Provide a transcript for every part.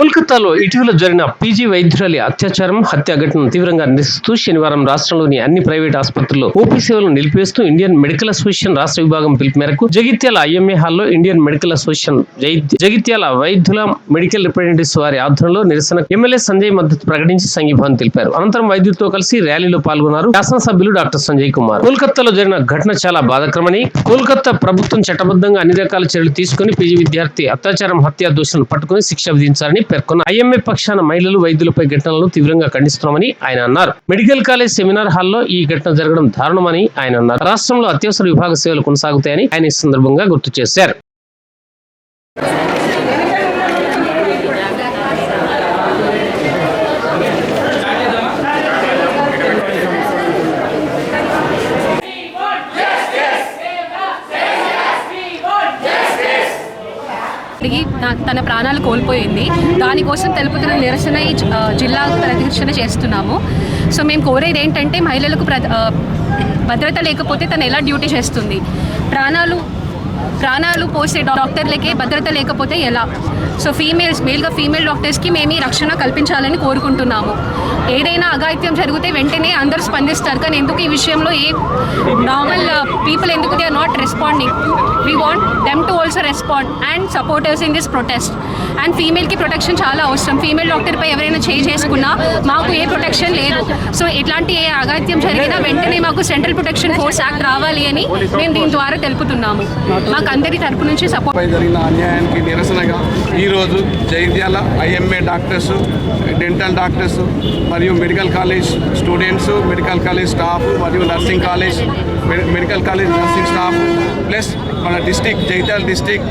కోల్కతాలో ఇటీవల జరిగిన పీజీ వైద్యురాలి అత్యాచారం హత్య ఘటనను తీవ్రంగా నిరసిస్తూ శనివారం రాష్ట్రంలోని అన్ని ప్రైవేట్ ఆసుపత్రుల్లో ఓపీ సేవలను నిలిపివేస్తూ ఇండియన్ మెడికల్ అసోసియేషన్ రాష్ట్ర విభాగం పిలుపు మేరకు జగిత్యాల ఐఎంఏ హాల్లో ఇండియన్ మెడికల్ అసోసియేషన్ జగిత్యాల వైద్యుల మెడికల్ రిప్రజెంటేటివ్స్ వారి ఆధ్వర్యంలో నిరసన ఎమ్మెల్యే సంజయ్ మద్దతు ప్రకటించి సంఘీభావం తెలిపారు. అనంతరం వైద్యులతో కలిసి ర్యాలీలో పాల్గొన్నారు శాసనసభ్యులు డాక్టర్ సంజయ్ కుమార్. కోల్కతాలో జరిగిన ఘటన చాలా బాధాకరమని కోల్కతా ప్రభుత్వం చట్టబద్ధంగా అన్ని రకాల చర్యలు తీసుకుని పీజీ విద్యార్థి అత్యాచారం హత్య దోషులను పట్టుకుని శిక్ష విధించాలని పేర్కొన్న ఐఎంఏ పక్షాన మహిళలు వైద్యులపై ఘటనలను తీవ్రంగా ఖండిస్తున్నామని ఆయన అన్నారు. మెడికల్ కాలేజ్ సెమినార్ హాల్లో ఈ ఘటన జరగడం దారుణమని ఆయన అన్నారు. రాష్ట్రంలో అత్యవసర విభాగ సేవలు కొనసాగుతాయని ఆయన ఈ సందర్భంగా గుర్తు చేశారు. ప్రాణాలు కోల్పోయింది. దానికోసం తెలుపుతున్న నిరసన ఈ జిల్లా ప్రదర్శన చేస్తున్నాము. సో మేము కోరేది ఏంటంటే మహిళలకు ప్ర భద్రత లేకపోతే తను ఎలా డ్యూటీ చేస్తుంది? ప్రాణాలు ప్రాణాలు పోసే డాక్టర్లకే భద్రత లేకపోతే ఎలా? సో ఫీమేల్స్ మేల్గా ఫీమేల్ డాక్టర్స్కి మేము ఈ రక్షణ కల్పించాలని కోరుకుంటున్నాము. ఏదైనా అఘాయిత్యం జరిగితే వెంటనే అందరూ స్పందిస్తారు. కానీ ఎందుకు ఈ విషయంలో ఏ నార్మల్ పీపుల్ uh, ఎందుకు they are not responding we want them to also respond and supporters in this protest and ఫీమేల్కి protection చాలా అవసరం. ఫీమేల్ డాక్టర్పై ఎవరైనా చేయి చేసుకున్నా మాకు ఏ ప్రొటెక్షన్ లేదు. సో ఇట్లాంటి ఏ అఘాయిత్యం జరిగినా వెంటనే మాకు సెంట్రల్ ప్రొటెక్షన్ ఫోర్స్ యాక్ట్ రావాలి అని మేము దీని ద్వారా తెలుపుతున్నాము. మాకు అందరి తరపు నుంచి సపోర్ట్ జరిగిన అన్యాయానికి నిరసనగా ఈరోజు Jagtial IMA doctors dental doctors మరియు medical college students medical college staff మరియు nursing college medical college nursing staff plus మన district Jagtial district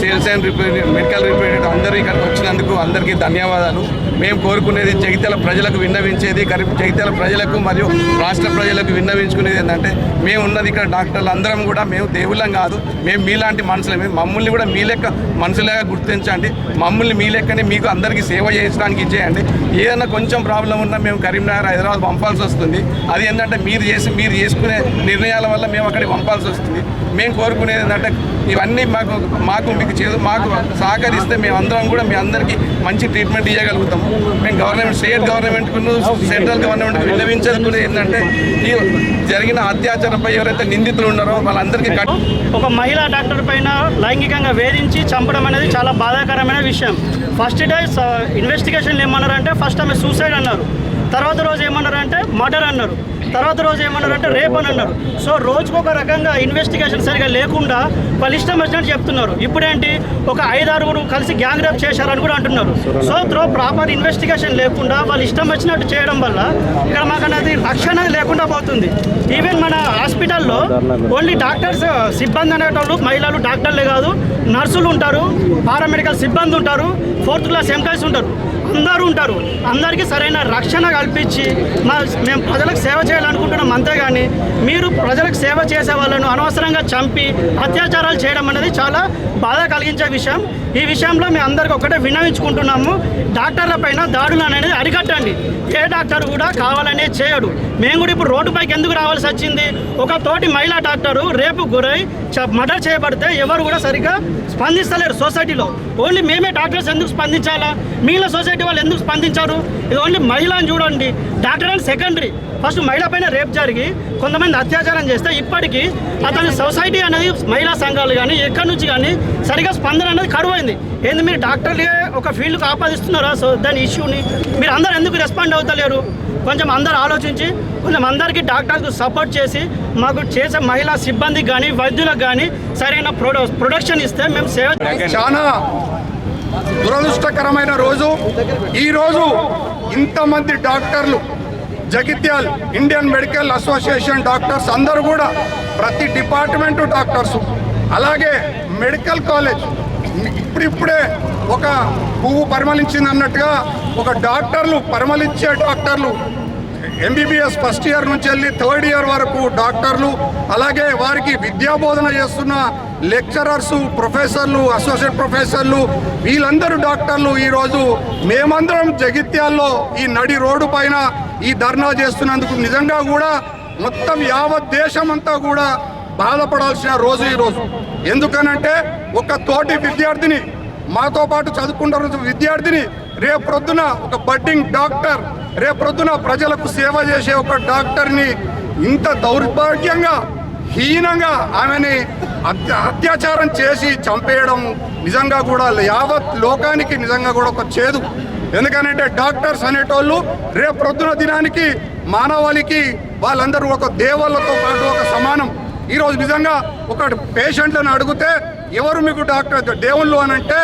sales and represent medical representative అందరూ ఇక్కడికి వచ్చినందుకు అందరికీ ధన్యవాదాలు. మేము కోరుకునేది జగిత్యాల ప్రజలకు విన్నవించేది జగిత్యాల ప్రజలకు మరియు రాష్ట్ర ప్రజలకు విన్నవించుకునేది ఏంటంటే మేము ఉన్నది ఇక్కడ డాక్టర్లు అందరం కూడా మేము దేవుళ్ళం కాదు. మేము మీలాంటి మనుషులమే మమ్మల్ని కూడా మీ లెక్క మనుషులుగా గుర్తించండి. మమ్మల్ని మీ లెక్కనే మీకు అందరికీ సేవ చేయడానికి ఇచ్చేయండి. ఏదైనా కొంచెం ప్రాబ్లం ఉన్నా మేము కరీంనగర్ హైదరాబాద్ పంపాల్సి వస్తుంది. అది ఏంటంటే మీరు చేసి మీరు చేసుకునే నిర్ణయాల వల్ల మేము అక్కడికి పంపాల్సి వస్తుంది. మేము కోరుకునేది ఏంటంటే ఇవన్నీ మాకు మాకు మీకు చేదు మాకు సహకరిస్తే మేము అందరం కూడా మీ అందరికీ మంచి ట్రీట్మెంట్ ఇవ్వగలుగుతాం మేము గవర్నమెంట్ స్టేట్ గవర్నమెంట్కు సెంట్రల్ గవర్నమెంట్కు విన్నవించేది ఏంటంటే ఈ జరిగిన అత్యాచారంపై ఎవరైతే నిందితులు ఉన్నారో వాళ్ళందరికీ కట్ ఒక మహిళా డాక్టర్ పైన లైంగికంగా వేధించి చంపడం అనేది చాలా బాధాకరమైన విషయం. ఫస్ట్ డే ఇన్వెస్టిగేషన్ ఏమన్నారంటే ఫస్ట్ ఆమె సూసైడ్ అన్నారు. తర్వాత రోజు ఏమన్నారంటే మర్డర్ అన్నారు. తర్వాత రోజు ఏమన్నారంటే రేపు అని అన్నారు సో రోజుకు ఒక రకంగా ఇన్వెస్టిగేషన్ సరిగా లేకుండా వాళ్ళు ఇష్టం వచ్చినట్టు చెప్తున్నారు. ఇప్పుడేంటి? ఒక ఐదారుగురు కలిసి గ్యాంగ్ రేప్ చేశారని కూడా అంటున్నారు. సో త్రో ప్రాపర్ ఇన్వెస్టిగేషన్ లేకుండా వాళ్ళు ఇష్టం వచ్చినట్టు చేయడం వల్ల ఇక్కడ మాకు అనేది రక్షణ లేకుండా పోతుంది. ఈవెన్ మన హాస్పిటల్లో ఓన్లీ డాక్టర్స్ సిబ్బంది అనేటోళ్ళు మహిళలు డాక్టర్లే కాదు నర్సులు ఉంటారు పారామెడికల్ సిబ్బంది ఉంటారు ఫోర్త్ క్లాస్ ఎంప్లాయీస్ ఉంటారు. అందరూ ఉంటారు. అందరికీ సరైన రక్షణ కల్పించి మా మేము ప్రజలకు సేవ చేయాలనుకుంటున్నాం అంతేగాని మీరు ప్రజలకు సేవ చేసే వాళ్ళను అనవసరంగా చంపి అత్యాచారాలు చేయడం అనేది చాలా బాధ కలిగించే విషయం. ఈ విషయంలో మేము అందరికీ ఒకటే విన్నవించుకుంటున్నాము. డాక్టర్ల పైన దాడులు అనేది అరికట్టండి. ఏ డాక్టర్ కూడా కావాలనే చేయడు. మేము కూడా ఇప్పుడు రోడ్డుపైకి ఎందుకు రావాల్సి వచ్చింది? ఒక తోటి మహిళా డాక్టరు రేపు గురై మర్డర్ చేయబడితే ఎవరు కూడా సరిగ్గా స్పందిస్తలేరు సొసైటీలో. ఓన్లీ మేమే డాక్టర్స్ ఎందుకు స్పందించాలా? మిగిలిన సొసైటీ వాళ్ళు ఎందుకు స్పందించారు? ఇది ఓన్లీ మహిళని చూడండి. డాక్టర్ అని సెకండరీ ఫస్ట్ మహిళ పైన రేప్ జరిగి కొంతమంది అత్యాచారం చేస్తే ఇప్పటికీ అతని సొసైటీ అనేది మహిళా సంఘాలు కానీ ఎక్కడి నుంచి కానీ సరిగా స్పందన అనేది కరువైంది. ఏంది మీరు డాక్టర్లే ఒక ఫీల్డ్కి ఆపాదిస్తున్నారా? సో దాని ఇష్యూని మీరు అందరు ఎందుకు రెస్పాండ్ అవుతలేరు? కొంచెం అందరు ఆలోచించి కొంచెం అందరికీ డాక్టర్స్కు సపోర్ట్ చేసి మాకు చేసే మహిళా సిబ్బందికి కానీ వైద్యులకు కానీ సరైన ప్రొడ ప్రొడక్షన్ ఇస్తే మేము సేవ చాలా దురదృష్టకరమైన రోజు. ఈరోజు ఇంతమంది డాక్టర్లు Jagtial Indian medical association doctors అందరూ కూడా ప్రతి డిపార్ట్మెంటు డాక్టర్స్ అలాగే మెడికల్ కాలేజ్. ఇప్పుడిప్పుడే ఒక పువ్వు పరిమళించింది అన్నట్టుగా ఒక డాక్టర్లు పరిమళించే డాక్టర్లు ఎంబీబీఎస్ ఫస్ట్ ఇయర్ నుంచి వెళ్ళి థర్డ్ ఇయర్ వరకు డాక్టర్లు అలాగే వారికి విద్యాబోధన చేస్తున్న లెక్చరర్స్ ప్రొఫెసర్లు అసోసియేట్ ప్రొఫెసర్లు వీళ్ళందరూ డాక్టర్లు. ఈరోజు మేమందరం జగిత్యాల్లో ఈ నడి రోడ్డు పైన ఈ ధర్నా చేస్తున్నందుకు నిజంగా కూడా మొత్తం యావత్ దేశం అంతా కూడా బాధపడాల్సిన రోజు ఈరోజు. ఎందుకనంటే ఒక తోటి విద్యార్థిని మాతో పాటు చదువుకుంటున్న విద్యార్థిని రేపు ప్రొద్దున ఒక బడ్డింగ్ డాక్టర్ రేపు ప్రొద్దున ప్రజలకు సేవ చేసే ఒక డాక్టర్ని ఇంత దౌర్భాగ్యంగా హీనంగా ఆమెని అత్యాచారం చేసి చంపేయడం నిజంగా కూడా యావత్ లోకానికి నిజంగా కూడా ఒక చేదు. ఎందుకనంటే డాక్టర్స్ అనేటోళ్ళు రేపు ప్రొద్దున దినానికి మానవాళికి వాళ్ళందరూ ఒక దేవుళ్ళతో పాటు ఒక సమానం. ఈరోజు నిజంగా ఒక పేషెంట్లను అడిగితే ఎవరు మీకు డాక్టర్ దేవుళ్ళు అని అంటే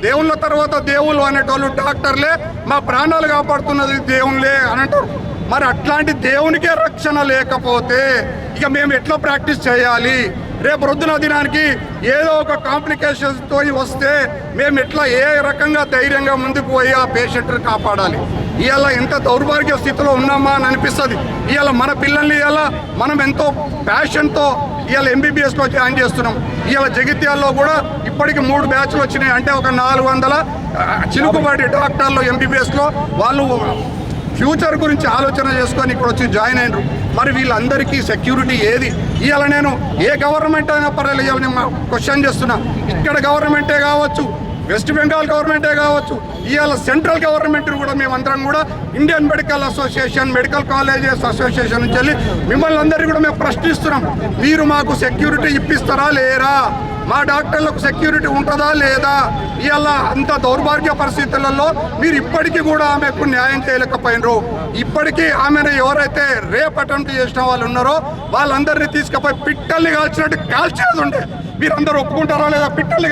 దేవుళ్ళ తర్వాత దేవుళ్ళు అనేటోళ్ళు డాక్టర్లే మా ప్రాణాలు కాపాడుతున్నది దేవుళ్ళే అని అంటారు. మరి అట్లాంటి దేవునికే రక్షణ లేకపోతే ఇక మేము ఎట్లా ప్రాక్టీస్ చేయాలి? రేపు రొద్దున దినానికి ఏదో ఒక కాంప్లికేషన్స్తో వస్తే మేము ఎట్లా ఏ రకంగా ధైర్యంగా ముందుకు పోయి ఆ పేషెంట్ని కాపాడాలి? ఇవాళ ఎంత దౌర్భాగ్య స్థితిలో ఉన్నామా అని అనిపిస్తుంది. ఇవాళ మన పిల్లల్ని ఇవాళ మనం ఎంతో ప్యాషన్తో ఇవాళ ఎంబీబీఎస్లో జాయిన్ చేస్తున్నాం. ఇవాళ జగిత్యాల్లో కూడా ఇప్పటికి మూడు బ్యాచ్లు వచ్చినాయి. అంటే ఒక నాలుగు వందల ఆ, చిలుకుబడి డాక్టర్లు ఎంబీబీఎస్లో వాళ్ళు ఫ్యూచర్ గురించి ఆలోచన చేసుకొని ఇక్కడ వచ్చి జాయిన్ అయినరు. మరి వీళ్ళందరికీ సెక్యూరిటీ ఏది? ఇవాళ నేను ఏ గవర్నమెంట్ అయినా పర్వాలేదు నేను క్వశ్చన్ చేస్తున్నా. ఇక్కడ గవర్నమెంటే కావచ్చు వెస్ట్ బెంగాల్ గవర్నమెంటే కావచ్చు ఇవాళ సెంట్రల్ గవర్నమెంట్ కూడా మేమందరం కూడా Indian medical association medical colleges association నుంచి వెళ్ళి మిమ్మల్ని అందరినీ కూడా మేము ప్రశ్నిస్తున్నాం. మీరు మాకు సెక్యూరిటీ ఇప్పిస్తారా లేరా? మా డాక్టర్లకు సెక్యూరిటీ ఉంటుందా లేదా? ఇవాళ అంత దౌర్భాగ్య పరిస్థితులలో మీరు ఇప్పటికీ కూడా ఆమెకు న్యాయం చేయలేకపోయినరు. ఇప్పటికీ ఆమెను ఎవరైతే రేప్ అటెంప్ట్ చేసిన వాళ్ళు ఉన్నారో వాళ్ళందరినీ తీసుకుపోయి పిట్టల్ని కాల్చినట్టు కాల్చేది ఉండే. మీరందరూ ఒప్పుకుంటారా లేదా? పిట్టల్ని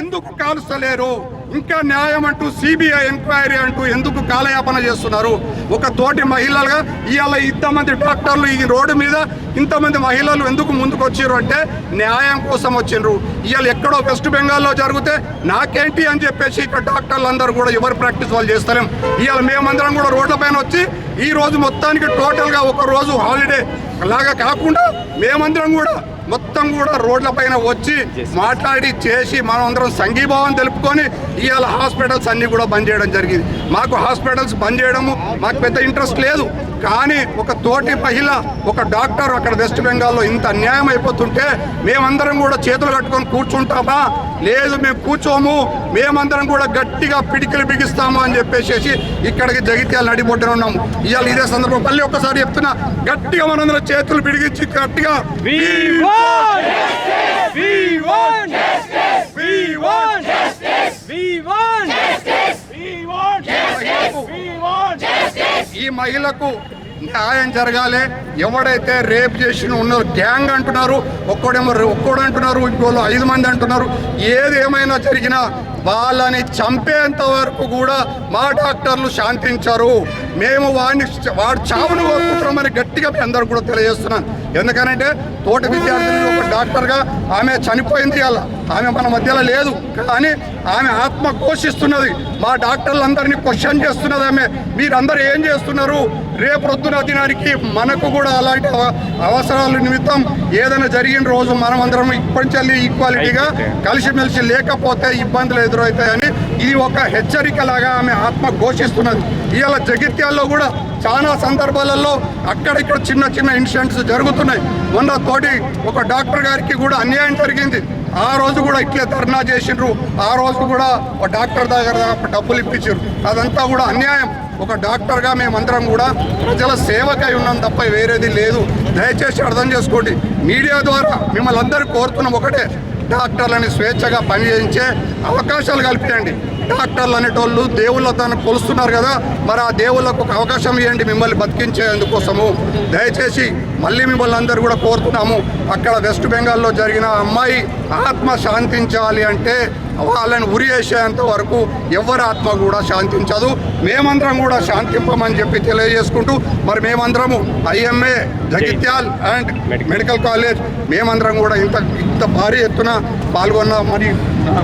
ఎందుకు కాలుస్తలేరు ఇంకా న్యాయం అంటూ సిబిఐ ఎంక్వైరీ అంటూ ఎందుకు కాలయాపన చేస్తున్నారు? ఒక తోటి మహిళలుగా ఇవాళ ఇంతమంది డాక్టర్లు ఈ రోడ్డు మీద ఇంతమంది మహిళలు ఎందుకు ముందుకు వచ్చారు అంటే న్యాయం కోసం వచ్చిండ్రు ఇవాళ ఎక్కడో వెస్ట్ బెంగాల్లో జరిగితే నాకేంటి అని చెప్పేసి ఇక్కడ డాక్టర్లు అందరూ కూడా ఎవరు ప్రాక్టీస్ వాళ్ళు చేస్తలేం. ఇవాళ మేమందరం కూడా రోడ్లపైన వచ్చి ఈ రోజు మొత్తానికి టోటల్గా ఒక రోజు హాలిడే లాగా కాకుండా మేమందరం కూడా మొత్తం కూడా రోడ్ల పైన వచ్చి మాట్లాడి చేసి మనం అందరం సంఘీభావం తెలుపుకొని ఇవాళ హాస్పిటల్స్ అన్ని కూడా బంద్ చేయడం జరిగింది. మాకు హాస్పిటల్స్ బంద్ చేయడము మాకు పెద్ద ఇంట్రెస్ట్ లేదు. కానీ ఒక తోటి మహిళ ఒక డాక్టర్ అక్కడ వెస్ట్ బెంగాల్లో ఇంత అన్యాయం అయిపోతుంటే మేమందరం కూడా చేతులు కట్టుకొని కూర్చుంటామా? లేదు మేము కూర్చోము. మేమందరం కూడా గట్టిగా పిడికిలు బిగిస్తాము అని చెప్పేసి ఇక్కడికి జగిత్యాల నడిబొడ్డున ఉన్నాము. ఇవాళ ఇదే సందర్భం. మళ్ళీ ఒక్కసారి చెప్తున్నా గట్టిగా మనందరం చేతులు బిడిగించి గట్టిగా ఈ మహిళకు న్యాయం జరగాలి. ఎవడైతే రేప్ చేసిన ఉన్నారు గ్యాంగ్ అంటున్నారు ఒక్కడేమో ఒక్కడు అంటున్నారు ఇంకోళ్ళు ఐదు మంది అంటున్నారు ఏది ఏమైనా జరిగినా వాళ్ళని చంపేంత వరకు కూడా మా డాక్టర్లు శాంతించరు. మేము వాడిని వాడు చావును కోరుకుంటున్నామని గట్టిగా మీ అందరూ కూడా తెలియజేస్తున్నాను. ఎందుకనంటే తోటి విద్యార్థులు ఒక డాక్టర్గా ఆమె చనిపోయింది అలా ఆమె మన మధ్యలో లేదు. కానీ ఆమె ఆత్మ ఘోషిస్తున్నది. మా డాక్టర్లందరినీ క్వశ్చన్ చేస్తున్నది ఆమె. మీరందరూ ఏం చేస్తున్నారు? రేపు ప్రొద్దున దినానికి మనకు కూడా అలాంటి అవ- అవసరాల నిమిత్తం ఏదైనా జరిగిన రోజు మనం అందరం ఇప్పటి ఈక్వాలిటీగా కలిసిమెలిసి లేకపోతే ఇబ్బందులు ఎదురవుతాయని ఇది ఒక హెచ్చరిక లాగా ఆమె ఆత్మ ఘోషిస్తున్నది. ఇవాళ జగిత్యాల్లో కూడా చాలా సందర్భాలలో అక్కడిక్కడ చిన్న చిన్న ఇన్సిడెంట్స్ జరుగుతున్నాయి. మొన్న తోటి ఒక డాక్టర్ గారికి కూడా అన్యాయం జరిగింది. ఆ రోజు కూడా ఇట్లే ధర్నా చేసిండ్రు. ఆ రోజు కూడా ఒక డాక్టర్ దగ్గర డబ్బులు ఇప్పించారు అదంతా కూడా అన్యాయం. ఒక డాక్టర్గా మేమందరం కూడా ప్రజల సేవకై ఉన్నాం తప్ప వేరేది లేదు. దయచేసి అర్థం చేసుకోండి. మీడియా ద్వారా మిమ్మల్ని అందరూ కోరుతున్నాం ఒకటే డాక్టర్లని స్వేచ్ఛగా పనిచేయించే అవకాశాలు కల్పించండి. డాక్టర్లు అనేటోళ్ళు దేవుళ్ళతో కొలుస్తున్నారు కదా మరి ఆ దేవుళ్ళకు ఒక అవకాశం ఇవ్వండి మిమ్మల్ని బతికించేందుకోసము. దయచేసి మళ్ళీ మిమ్మల్ని అందరూ కూడా కోరుతున్నాము. అక్కడ వెస్ట్ బెంగాల్లో జరిగిన అమ్మాయి ఆత్మ శాంతించాలి అంటే వాళ్ళని ఉరి వేసేంత వరకు ఎవరి ఆత్మ కూడా శాంతించదు. మేమందరం కూడా శాంతింపమని చెప్పి తెలియజేసుకుంటూ మరి మేమందరము IMA Jagtial and medical college మేమందరం కూడా ఇంత ఇంత భారీ ఎత్తున పాల్గొన్న. మరి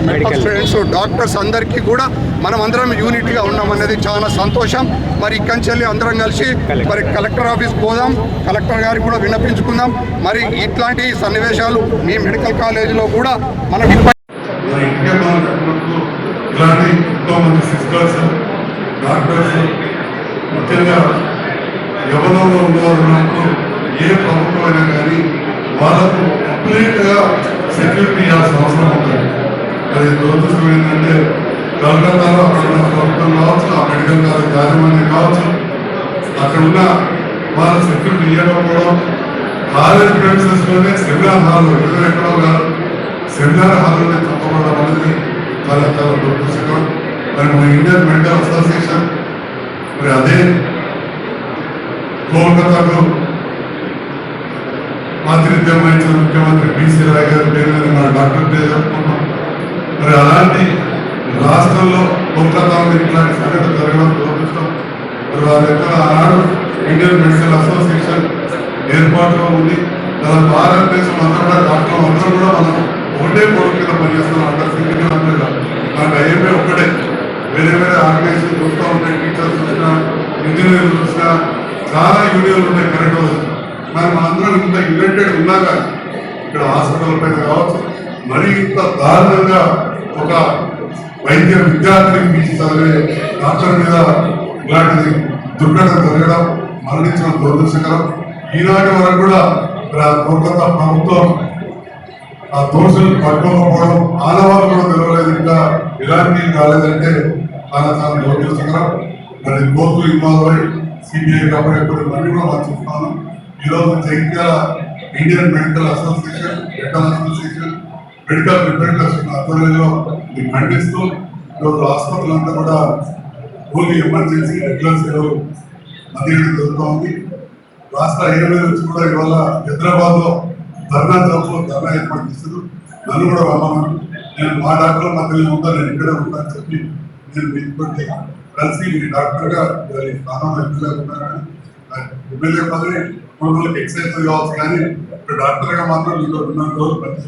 మెడికల్ స్టూడెంట్స్ డాక్టర్స్ అందరికీ కూడా మనం అందరం యూనిట్గా ఉన్నామనేది చాలా సంతోషం. మరి ఇక్కడి నుంచి వెళ్ళి అందరం కలిసి మరి కలెక్టర్ ఆఫీస్ పోదాం. కలెక్టర్ గారికి కూడా విన్నపించుకుందాం. మరి ఇట్లాంటి సన్నివేశాలు మీ మెడికల్ కాలేజీలో కూడా మనకి మరి ఇంకా మనం చెప్పినట్టు ఇలాంటి ఎంతో మంది సిస్టర్స్ డాక్టర్స్ ముఖ్యంగా యవనంలో ఉన్నవారు ఏ ప్రభుత్వమైనా కానీ వాళ్ళకు కంప్లీట్గా సెక్యూరిటీ ఇవ్వాల్సిన అవసరం ఉంటుంది అది దురదృష్టం ఏంటంటే కలకత్తాలో అక్కడ ఉన్న ప్రభుత్వం కావచ్చు ఆ మెడికల్ కాలేజ్ యాజమాన్యం కావచ్చు అక్కడ ఉన్న వాళ్ళ సెక్యూరిటీ ఇవ్వకపోవడం కాలేజ్ ప్రిన్సెస్లోనే సెమినార్ హాల్ ఎక్కడ ఎక్కడో కాదు. సెమినార్ హాల్లోనే తప్పకుండా అనేది కలకత్తాలో దురదృష్టం మరి మన ఇండియన్ మెడికల్ అసోసియేషన్ మరి అదే కోల్కతాకు ఆతిథ్యం వహించిన ముఖ్యమంత్రి బీసీ రాయ్ గారి పేరు మీద మన డాక్టర్ పేరు చెప్పుకుంటాం మరి అలాంటి రాష్ట్రంలో కోల్కతాలో ఇట్లాంటి సంగతి జరగడం దురదృష్టం మరి వారి దగ్గర ఆనాడు ఇండియన్ మెడికల్ అసోసియేషన్ ఏర్పాటులో ఉంది. మన భారతదేశం అంతా కూడా రాష్ట్రం అందరూ కూడా మనం ఒకటే కొడుకు కింద పనిచేస్తున్నాం. అంటారు సింగిల్ అందరుగా మనకు అయ్యే ఒకటే వేరే వేరే ఆర్గనైజేషన్ చూస్తూ ఉంటాయి టీచర్స్ చూసినా ఇంజనీర్లు చూసినా చాలా యూనియన్లు ఉన్నాయి కరెక్ట్ మరి మనందరం ఇంత యునైటెడ్ ఉన్నా కానీ ఇక్కడ హాస్పిటల్ పైన కావచ్చు మరి ఇంత దారుణంగా ఒక వైద్య విద్యార్థిని చదివే డాక్టర్ మీద ఇలాంటిది దుర్ఘటన జరగడం మరణించడం దురదృష్టకరం. ఈనాటి వరకు కూడా కోల్కతా ప్రభుత్వం ఆ దోషులు పట్టుకోకపోవడం ఆనవాళ్ళు కూడా తెలవలేదు ఇంకా ఇలాంటి కాలేదంటే చాలా చాలా దురదృష్టకరం. మరి కోర్టు ఇన్వాల్వ్ అయ్యి సిబిఐ కాబట్టి కొన్ని కూడా మనం చూస్తాను. ఈరోజు Jagtial Indian medical association medical association medical representation ఆధ్వర్యంలో ఇది ఖండిస్తూ ఈరోజు హాస్పిటల్ అంతా కూడా ఓన్లీ ఎమర్జెన్సీ రెగ్యులర్ సేవలు అందించడం జరుగుతూ ఉంది. రాష్ట్ర హైవే నుంచి కూడా ఇవాళ హైదరాబాద్లో ధర్నా చౌక్ ధర్నా ఏర్పాటు చేశారు. నన్ను కూడా రమ్మన్నాను నేను మా డాక్టర్ మధ్యలో ఉంటాను నేను ఇక్కడే ఉంటాను చెప్పి నేను మీతో కలిసి మీ డాక్టర్గా గా ఈ స్థానంలో ఎమ్మెల్యే ఉన్నానని ఎమ్మెల్యే పదవి మూడు రోజులకు ఎక్సైజ్ కావచ్చు కానీ ఇక్కడ డాక్టర్ మాత్రం మీతో ఉన్న రోజులు ప్రతి